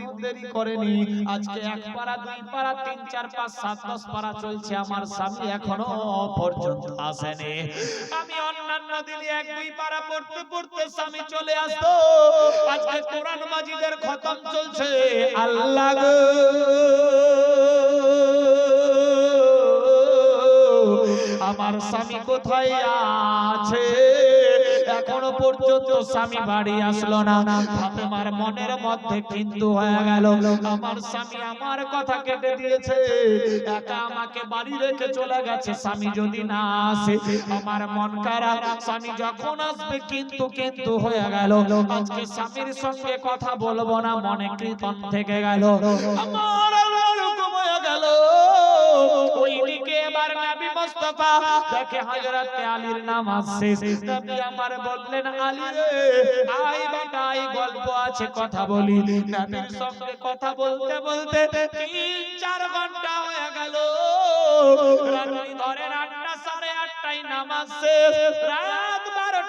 কোনোদিন দেরি করেনি। আজকে এক পারা দুই পারা তিন, চার, পাঁচ, সাত, দশ পারা চলছে। আমার স্বামী এখনও পর্যন্ত আসেনি। আমি অন্যান্য দিনে এক, দুই পারা পড়তে পড়তে স্বামী চলে আসতো। আজকে কোরআন মাজিদের খতম চলছে। আল্লাহ আমার স্বামী কোথায় আছে? পর্যন্ত স্বামী বাড়ি আসলো না। মনের মধ্যে কিন্তু হয়ে গেল। আমার স্বামী আমার কথা কেটে দিয়েছে। একা আমাকে বাড়ি রেখে চলে গেছে, স্বামী যদি না আসে, আমার মন খারাপ। স্বামী যখন আসবে, কিন্তু কিন্তু হয়ে গেল। আজকে স্বামীর সঙ্গে কথা বলব না, মনে কীর্তন থেকে গেল। আমার মুস্তাফা, দেখে হযরত আলীর নাম আসছে। নবী আমার বললেন, আলী রে আই বেটা, এই গল্প আছে, কথা বলি। নবীর সঙ্গে কথা বলতে বলতে তিন, চার ঘণ্টা হয়ে গেল। রাত্রি ধরে আটটা, সাড়ে আটটায় নামাজ শেষ।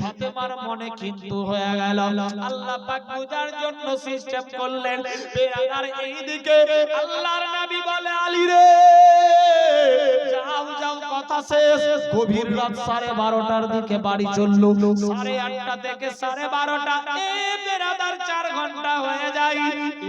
ফাতেমার মনে কিন্তু হয়ে গেল। আল্লাহ পাক পূজার জন্য সিস্টেম করলেন। বেরাদার এইদিকে আল্লাহর নবী বলে, আলী রে! যাও যাও কথা শেষ। গভীর রাত সাড়ে বারোটার দিকে বাড়ি চলল। সাড়ে আটটা থেকে সাড়ে বারোটা। বেরাদার চার ঘণ্টা হয়ে যায়।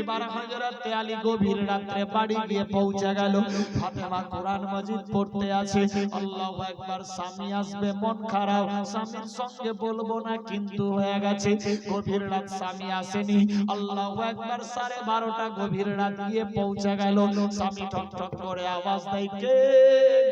এবার হযরত আলী গভীর রাত্রে বাড়ি গিয়ে পৌঁছে গেল। ফাতেমা কোরআন মাজিদ পড়তে আছে। আল্লাহু আকবার স্বামী আসবে মন খারাপ। স্বামীর সঙ্গে বলব না কিন্তু হয়ে গেছে। গভীর রাত স্বামী আসেনি। আল্লাহ একবার সাড়ে বারোটা গভীর রাত গিয়ে পৌঁছে গেল। স্বামী ঠক ঠক করে আওয়াজ দেয় কে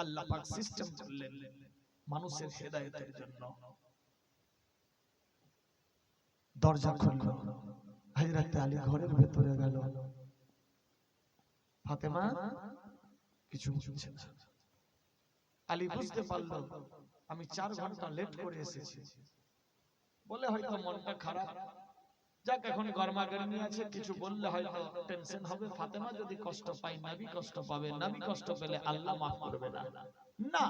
আল্লাহ পাক সিস্টেম করলেন মানুষের হেদায়েতের জন্য। দরজা খুলল। হযরত আলী ঘরের ভেতরে গেল। ফাতেমা কিছু বুঝছে না। আলী বুঝতে পারল আমি চার ঘণ্টা লেট করে এসেছি। বলে হয়তো মনটা খারাপ। যাক এখন গরমাগরমি আছে কিছু বললে হয়তো টেনশন হবে। ফাতেমা যদি কষ্ট পায় নবী কষ্ট পাবে নবী কষ্ট পেলে আল্লাহ মাফ করবে না। না।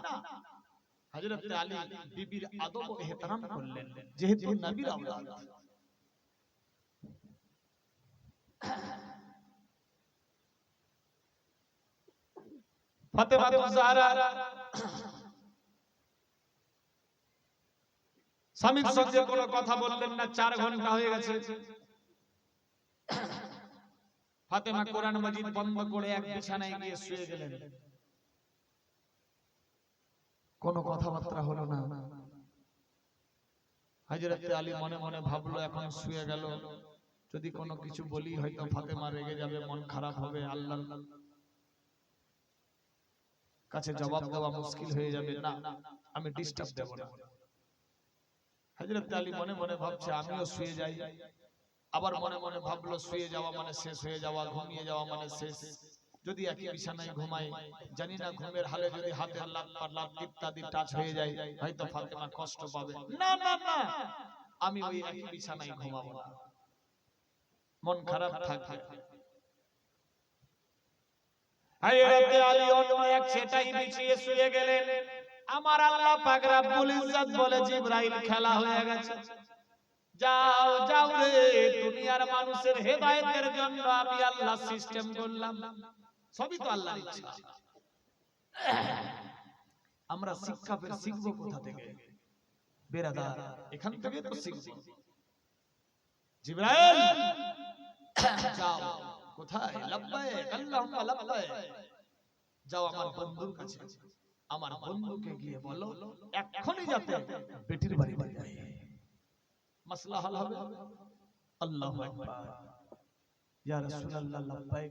হযরত আলী বিবির আদব ও ইহতারাম করলেন যেহেতু নবীর আওলাদ। ফাতেমা জাহরা স্বামীর সঙ্গে কোনো কথা বললেন না চার ঘণ্টা হয়ে গেছে। ফাতেমা কোরআন মাজিদ বন্ধ করে এক বিছানায় গিয়ে শুয়ে গেলেন। কোনো কথাবার্তা হলো না। হযরত আলী মনে মনে ভাবলো এখন শুয়ে গেল। যদি কোনো কিছু বলি হয়তো ফাতেমা রেগে যাবে মন খারাপ হবে আল্লাহ। কাছে জবাব দেওয়া মুশকিল হয়ে যাবে না আমি ডিস্টার্ব দেব না। হযরত আলী মনে মনে ভাবছে আমিও শুয়ে যাই। আবার মনে মনে ভাবলো শুয়ে যাওয়া মানে শেষ হয়ে যাওয়া ঘুমিয়ে যাওয়া মানে শেষ। যদি একই বিছানায় ঘুমাই জানি না ঘুমের হালে যদি হাতের লাভ লাভ ইত্যাদি টাচ হয়ে যায় হয়তো ফাতেমা কষ্ট পাবে। না না না আমি ওই একই বিছানায় ঘুমাবো। না। মন খারাপ থাকবে হযরত আলী অন্য এক সেটাই বিছিয়ে শুয়ে গেলেন। আমার আল্লাহ পাক রব্বুল বলে জিবরাইল খেলা হয়ে গেছে। যাও যাও রে, দুনিয়ার মানুষের হেদায়েতের জন্য আমি আল্লাহ সিস্টেম করলাম। সবই তো আল্লাহর ইচ্ছা। আমরা শিক্ষা ফের শিখব কোথা থেকে? বেরাদার, এখান থেকে তো শিখব। জিবরাইল! যাও, কোথায়? লাব্বাইক আল্লাহুম্মা লাব্বাইক যাও আমার বন্ধুর কাছে। আমার বন্ধুকে গিয়ে বলো এক্ষুনি যাতে বেটির বাড়ি বাড়ি যায়। মাসলা হাল হবে। আল্লাহু আকবার। ইয়া রাসূলুল্লাহ লাব্বাইক।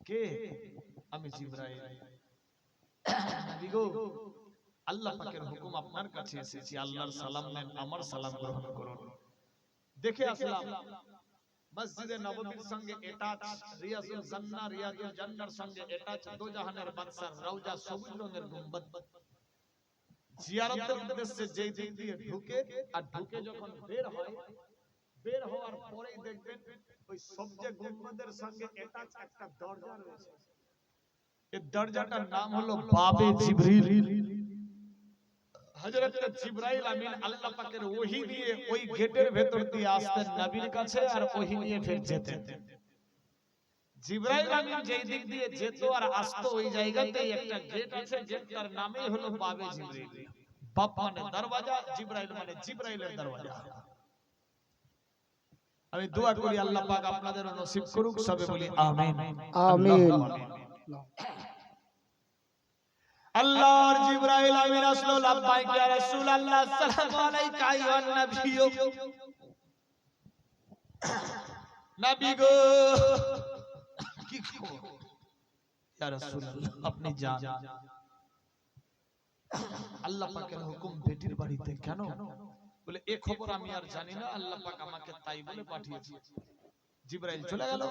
কে? আমি জিবরাইল। নবী গো আল্লাহ পাকের হুকুম আপনার কাছে এসেছি। আল্লাহর সালাম নেন আমার সালাম গ্রহণ করুন। দেখে আসলাম। মসজিদে নববীর সঙ্গে অ্যাটাচ রিয়াজুল জান্নাহ রিয়াজুল জান্নার সঙ্গে অ্যাটাচ দো জাহানের বাদশার রওজা সবুজ রঙের গুম্বদ জিয়ারতের উদ্দেশ্যে যেই দিক দিয়ে ঢুকে আর ঢুকে যখন বের হয় বের হওয়ার পরেই দেখবেন ওই সবচেয়ে গুম্বদের সঙ্গে অ্যাটাচ একটা দরজা রয়েছে এই দরজাটার নাম হলো বাবে জিবরিল হযরত জিবরাইল আমিন আল্লাহ পাকের ওহী দিয়ে ওই গেটের ভেতর দিয়ে আসতেন নবীর কাছে আর ওহী নিয়ে ফের যেতেন। জিবরাইল আমিন যেই দিক দিয়ে যেত আর আসতো ওই জায়গাতেই একটা গেট আছে গেটটার নামই হলো বাবে জিবরিল বাপ মানে দরওয়াজা জিবরাইল মানে জিবরাইলের দরওয়াজা। আমি দোয়া করি আল্লাহ পাক আপনাদের নসিব করুক সবে বলি আমিন। আমিন। আল্লাহর জিবরাইল আমিন আসলো, লাব্বাইক ইয়া রাসূলুল্লাহ, আসসালামু আলাইকা আইয়ুহান নাবিয়্যু। নবী গো, কি খবর? ইয়া রাসূলুল্লাহ, আপনি যান। আল্লাহ পাকের হুকুম, বেটির বাড়িতে কেন? বলে, এ খবর আমি আর জানি না, আল্লাহ পাক আমাকে তাই বলে পাঠিয়েছে। জিবরাইল চলে গেল।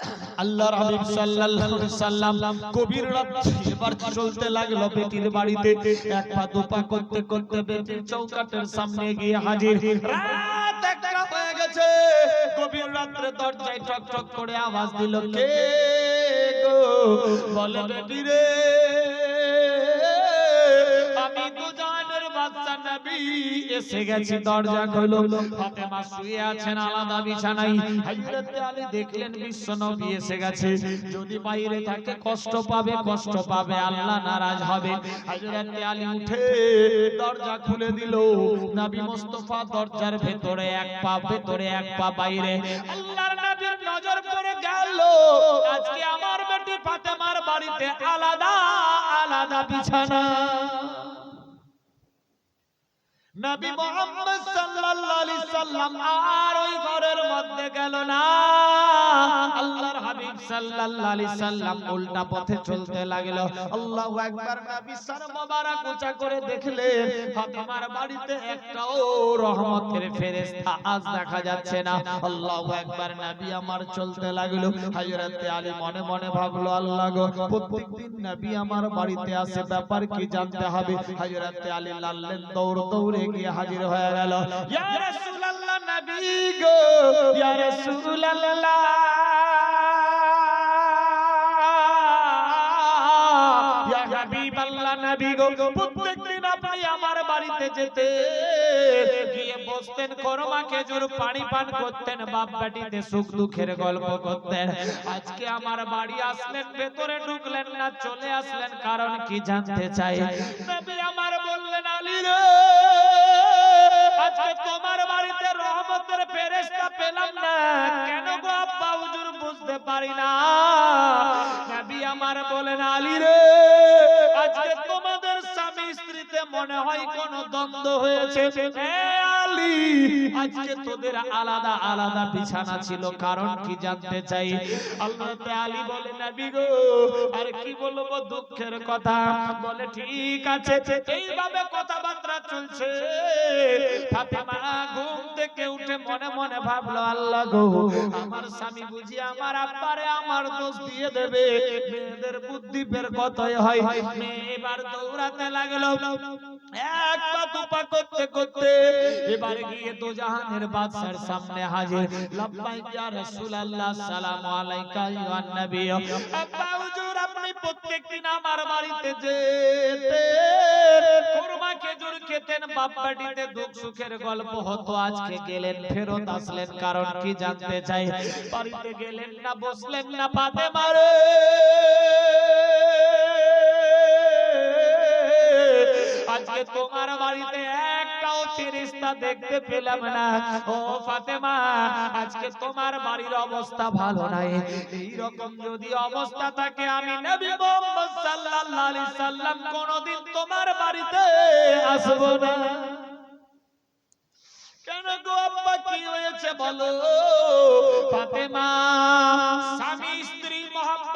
হাবিব সাল্লাল্লাহু আলাইহি সাল্লাম কবির রাত চলতে লাগল বাড়িতে এক পা করতে করতে সামনে গিয়ে হাজির। রাত একটা হয়ে গেছে। কবির দরজায় ঠক ঠক করে আওয়াজ দিল, কে গো? বলে নবী এসে গেছি দরজা খোলো। ফাতেমা শুয়ে আছেন আলাদা বিছানায়। হযরত আলী দেখলেন বিশ্ব নবী এসে গেছে। যদি বাইরে থাকে কষ্ট পাবে কষ্ট পাবে আল্লাহ নারাজ হবে। হযরত আলী উঠে দরজা খুলে দিল। নবী মুস্তাফা দরজার ভেতরে এক পা ভেতরে এক পা বাইরে। আল্লাহর নবীর নজর পড়ে গেল। আজকে আমার বেটি ফাতেমার বাড়িতে আলাদা আলাদা বিছানা। নবী মোহাম্মদ সাল্লাল্লাহু আলাইহি সাল্লাম আর ওই ঘরের মধ্যে গেল না। আল্লাহর হাবিব সাল্লাল্লাহু আলাইহি সাল্লাম উল্টা পথে চলতে লাগল। আল্লাহু আকবার নবী সর মোবারক উঁচা করে দেখলেন ফাতেমার বাড়িতে একটাও রহমতের ফেরেশতা আজ দেখা যাচ্ছে না। আল্লাহু আকবার নবী আমার চলতে লাগল। হযরত আলী মনে মনে ভাবলো আল্লাহ গো প্রত্যেকদিন নবী আমার বাড়িতে আসে ব্যাপার কি জানতে হবে? হযরত আলী লাল্লেন দৌড় দৌড়ে গিয়ে হাজির হয়ে গেল। আমার বাড়িতে যেতে। গিয়ে বসতেন, খরমা খেজুর পানি পান করতেন সুখ দুঃখের গল্প করতেন। আজকে আমার বাড়ি আসলেন, ভেতরে ঢুকলেন না, চলে আসলেন, কারণ কি জানতে চাই? আমার বললেন, আলী আজকে তোমার বাড়িতে রহমতের ফেরেশতা পেলাম না। কেন গো আব্বা, হুজুর বুঝতে পারি না। নবী আমার বলেন, আলী রে, আজকে স্ত্রীতে মনে হয় কোন দ্বন্দ্ব হয়েছে? আলী আজকে তোদের আলাদা আলাদা বিছানা ছিল কারণ কি জানতে চাই? আল্লাহ আলী বলে নবী গো আর কি বলব দুঃখের কথা? বলে ঠিক আছে এইভাবে কথাবার্তা চলছে। ফাতেমা ঘুম থেকে উঠে মনে মনে ভাবলো, আল্লাহ গো, আমার স্বামী বুঝি আমার আব্বারে আমার দোষ দিয়ে দেবে। মেয়েদের বুদ্ধি বের কতই হয়। মেয়ে এবার দৌড়াতে লাগল। এক পা দু করতে করতে এবার গিয়ে তো জাহানের বাদশার সামনে হাজির। লাব্বাইক ইয়া রাসূলুল্লাহ, সালামু আলাইকা ইয়া নবী। আব্বা হুজুর আপনি প্রত্যেকদিন আমার বাড়িতে যেতেন খেজুর খেতেন দুঃখ সুখের গল্প হতো। আজকে গেলেন, ফেরত আসলেন, কারণ কি জানতে চাই? বাড়িতে গেলেন না, বসলেন না, পাতে মারে। আজকে তোমার বাড়িতে ফেরেশতা দেখতে পেলাম না। ও ফাতেমা, আজকে তোমার বাড়ির অবস্থা ভালো নাই। এই রকম যদি অবস্থা থাকে, আমি নবী মুহাম্মদ সাল্লাল্লাহু আলাইহি সাল্লাম কোনদিন তোমার বাড়িতে আসব না। কেন গো আব্বা, কি হয়েছে বলো? ফাতেমা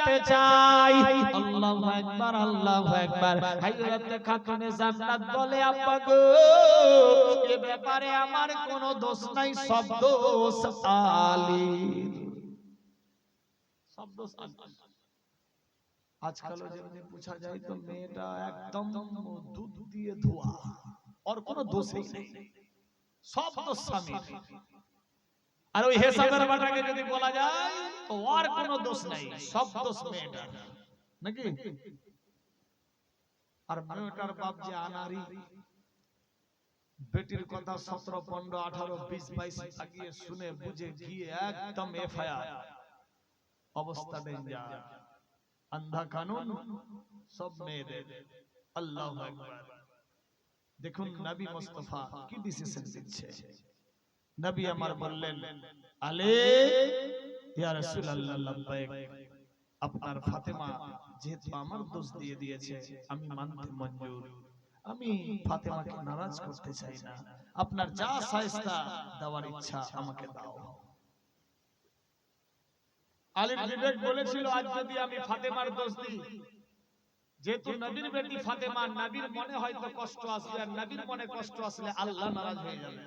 জানতে চাই। আল্লাহু একবার আল্লাহু একবার হাইরাতে খাতুনে জান্নাত বলে, আব্বা গো, এ ব্যাপারে আমার কোনো দোষ নাই, সব দোষ আলীর। সব দোষ আলীর। আজকালও যেমনি পুছা যায়, তো মেয়েটা একদম দুধ দিয়ে ধোয়া। ওর কোনো দোষই নেই। সব দোষ স্বামীর। আর ওই হেসাবের বাটাকে যদি বলা যায় তো ওর কোনো দোষ নাই সব দোষ মেয়েটার। নাকি? আর মেয়েটার বাপ যে আনারি বেটির কথা সতেরো পনেরো আঠারো বিশ বাইশ আগিয়ে শুনে বুঝে গিয়ে একদম এফআইআর। অবস্থা ডেঞ্জার। আন্ধা কানুন সব মেয়েদের। আল্লাহ দেখুন নবী মুস্তাফা কি ডিসিশন দিচ্ছে? নবী আমার বললেন আলে ইয়া রাসূলুল্লাহ লাব্বাইক আপনার ফাতেমা যেহেতু আমার দোষ দিয়ে দিয়েছে আমি মানতে মঞ্জুর। আমি ফাতেমাকে নারাজ করতে চাই না। আপনার যা সায়স্তা দেওয়ার ইচ্ছা আমাকে দাও। আলীর বিবেক বলেছিল আজ যদি আমি ফাতেমার দোষ দিই যেহেতু নবীর বেটি ফাতেমা নবীর মনে হয়তো কষ্ট আসবে আর নবীর মনে কষ্ট আসলে আল্লাহ নারাজ হয়ে যাবে।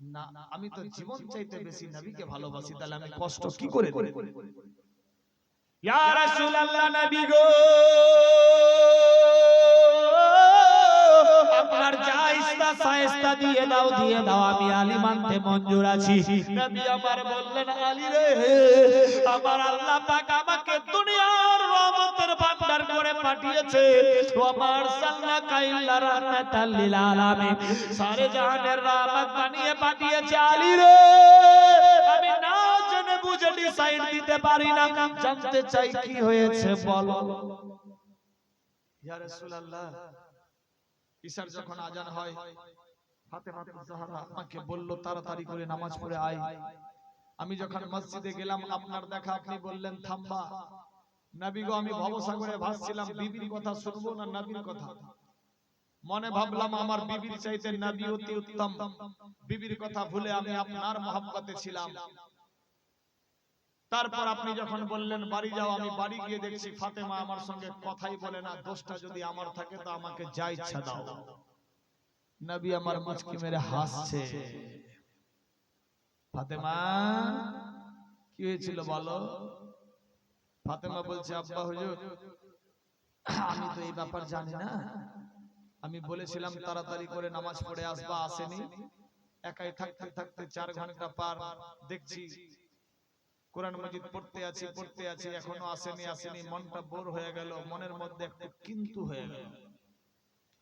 না আমি তো জীবন চাইতে বেশি নবীকে ভালোবাসি তাহলে আমি কষ্ট কি করে দেব? ইয়া রাসূলুল্লাহ নবী গো! আপনার যা ইচ্ছা সায়স্তা দিয়ে দাও দিয়ে দাও আমি আলী মানতে মঞ্জুর আছি। নবী আমার বললেন আলী রে আমার আল্লাহ পাক আমাকে করে পাঠিয়েছে। আমার সাল্লাকা ইল্লা রাহমাতাল লিল আলামিন সারে জাহানের রহমত বানিয়ে পাঠিয়েছে আলী রে। আমি না জেনে বুঝে ডিসাইড দিতে পারি না। জানতে চাই কি হয়েছে, বলো। ইয়া রাসূলুল্লাহ। ঈশার যখন আজান হয়, ফাতেমা জাহরা আমাকে বলল, তাড়াতাড়ি করে নামাজ পড়ে আয়। আমি যখন মসজিদে গেলাম, আপনার দেখা আপনি বললেন, থাম্বা। নবী গো আমি ভবসাগরে ভাসছিলাম বিবির কথা শুনব না নবীর কথা? মনে ভাবলাম আমার বিবির চাইতে নবী অতি উত্তম। বিবির কথা ভুলে আমি আপনার মহব্বতে ছিলাম। তারপর আপনি যখন বললেন বাড়ি যাও আমি বাড়ি গিয়ে দেখছি ফাতেমা আমার সঙ্গে কথাই বলে না দোষটা যদি আমার থাকে তো আমাকে যা ইচ্ছা দাও নবী আমার মুচকি মেরে হাসছে। ফাতেমা কি হয়েছিল বলো ফাতেমা বলছে আব্বা হুজুর আমি তো এই ব্যাপার জানি না। আমি বলেছিলাম তাড়াতাড়ি করে নামাজ পড়ে আসবা আসেনি। একাই থাকতে থাকতে চার ঘণ্টা পার দেখছি। কোরআন মজিদ পড়তে আছি পড়তে আছি এখনও আসেনি আসেনি মনটা বোর হয়ে গেল মনের মধ্যে একটু কিন্তু হয়ে গেল।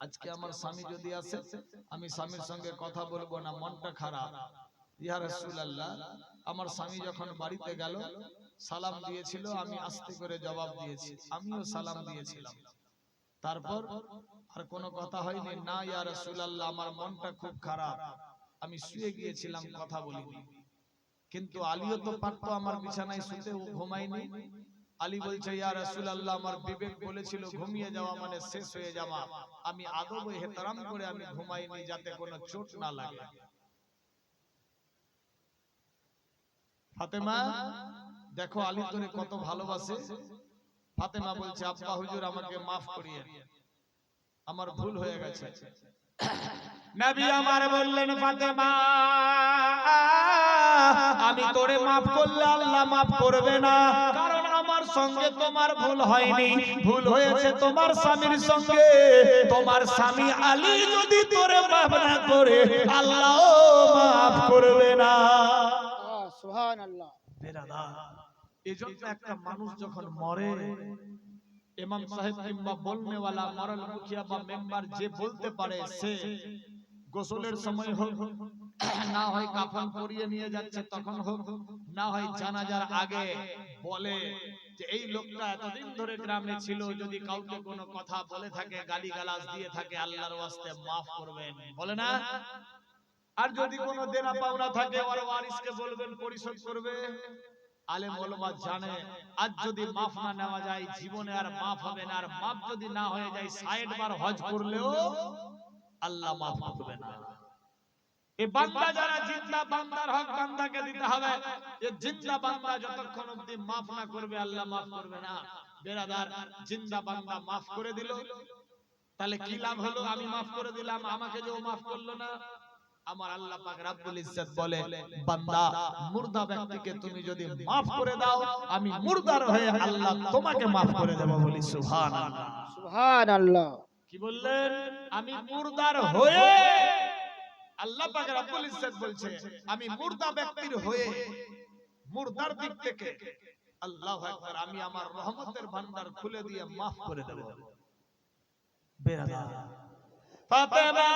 আজকে আমার স্বামী যদি আসে আমি স্বামীর সঙ্গে কথা বলব না মনটা খারাপ। ইয়া রাসূলুল্লাহ আমার স্বামী যখন বাড়িতে গেল সালাম দিয়েছিল, আমি আস্তে করে জবাব দিয়েছি, আমিও সালাম দিয়েছিলাম। তারপর আর কোনো কথা হয়নি, না, ইয়া রাসূলুল্লাহ, আমার মনটা খুব খারাপ। আমি শুয়ে গিয়েছিলাম, কথা বলিনি। কিন্তু আলীও তো পারতো আমার বিছানায় শুতে, ও ঘুমায়নি। আলী বলছে, ইয়া রাসূলুল্লাহ, আমার বিবেক বলেছিল, ঘুমিয়ে যাওয়া মানে শেষ হয়ে যাওয়া। আমি আদব ও ইহতারাম করে আমি ঘুমাইনি, যাতে কোনো চোট না লাগে। ফাতেমা দেখো আলী তোরে কত ভালোবাসে। ফাতেমা বলছে আব্বা হুজুর আমাকে মাফ করিয়ে আমার ভুল হয়ে গেছে। নবী আমার বললেন ফাতেমা আমি তোরে মাফ করলে আল্লাহ মাফ করবে না। কারণ আমার সঙ্গে তোমার ভুল হয়নি। ভুল হয়েছে তোমার স্বামীর সঙ্গে তোমার স্বামী আলী যদি তোরে মাফ না করে আল্লাহ মাফ করবে না। একটা মানুষ যখন মরে ইমাম সাহেব কিংবা বলনেওয়ালা মরল মুখিয়া বা মেম্বার যে বলতে পারে সে গোসলের সময় হোক না হয় কাফন পরিয়ে নিয়ে যাচ্ছে তখন হোক না হয় জানাজার আগে বলে যে এই লোকটা এতদিন ধরে গ্রামে ছিল যদি কাউকে কোনো কথা বলে থাকে গালি গালাজ দিয়ে থাকে আল্লাহর ওয়াস্তে মাফ করবেন। বলে না? আর যদি কোনো দেনা পাওনা থাকে ওর ওয়ারিসকে বলবেন পরিশোধ করবে। আলেম ওলামা জানে আজ যদি মাফ না নেওয়া যায় জীবনে আর মাফ হবে না। আর মাফ যদি না হয়ে যায় 60 বার হজ করলেও আল্লাহ মাফ করবে না। এই বান্দা যারা জিন্দা বান্দার হক বান্দাকে দিতে হবে যে জিন্দা বান্দা যতক্ষণ অবধি মাফ না করবে আল্লাহ মাফ করবে না। বেরাদার জিন্দা বান্দা মাফ করে দিল। তাহলে কি লাভ হলো? আমি মাফ করে দিলাম আমাকে যে ও মাফ করল না আমার আল্লাহ পাক রাব্বুল ইজ্জত বলে বান্দা মুর্দা ব্যক্তিকে তুমি যদি maaf করে দাও আমি মুর্দার হয়ে আল্লাহ তোমাকে maaf করে দেব বলি সুবহানাল্লাহ। সুবহানাল্লাহ। কি বললেন? আমি মুর্দার হয়ে আল্লাহ পাক রাব্বুল ইজ্জত বলছে আমি মুর্দা ব্যক্তির হয়ে মুর্দার দিক থেকে আল্লাহু আকবার আমি আমার রহমতের ভান্ডার খুলে দিয়ে maaf করে দেব। বেরাদা ফাতেমা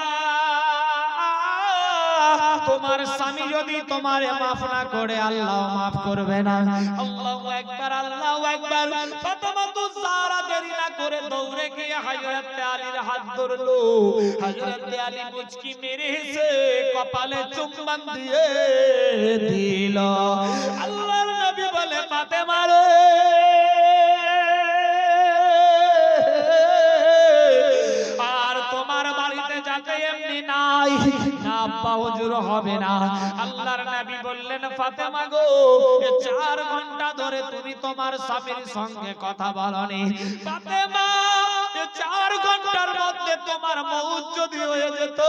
তোমার স্বামী যদি তোমারে মাফ না করে, আল্লাহ মাফ করবে না। আল্লাহ একবার আল্লাহ একবার ফাতেমা তো সারা দেরি না করে দৌড়ে গিয়ে হযরত আলীর হাত ধরলো। হযরত আলী মুচকি মেরেছে কপালে চুম্বন দিয়ে মঞ্জুর হবে না। আল্লাহর নবী বললেন ফাতেমা গো চার ঘণ্টা ধরে তুমি তোমার স্বামীর সঙ্গে কথা বলনি ফাতেমা চার ঘণ্টার মধ্যে তোমার মৌত যদি হয়ে যেত।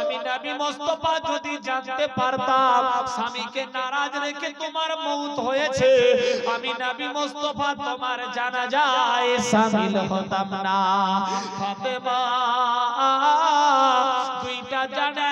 আমি নবী মোস্তফা যদি জানতে পারতাম স্বামীকে নারাজ রেখে তোমার মৌত হয়েছে। আমি নবী মোস্তফা তোমার জানা যায় সামিল হতাম না। ফাতেমা দুইটা জানা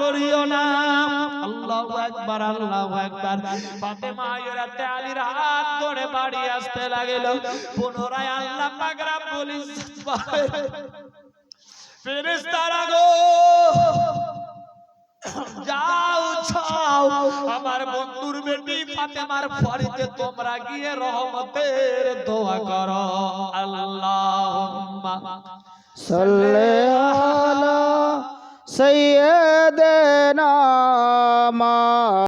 করিও না। আল্লাহ একবার আল্লাহ একবার ফাতে মায়েরাতে আলীর হাত ধরে বাড়ি আসতে লাগিল। পুনরায় আল্লাহ পাগরা পুলিশ ফেরেস্তারা গো যাও ছাও আমার বন্ধুর বেটি ফাতেমার ফরিতে তোমরা গিয়ে রহমতের দোয়া করো। আল্লাহুম্মা সাল্লি আলা सैदना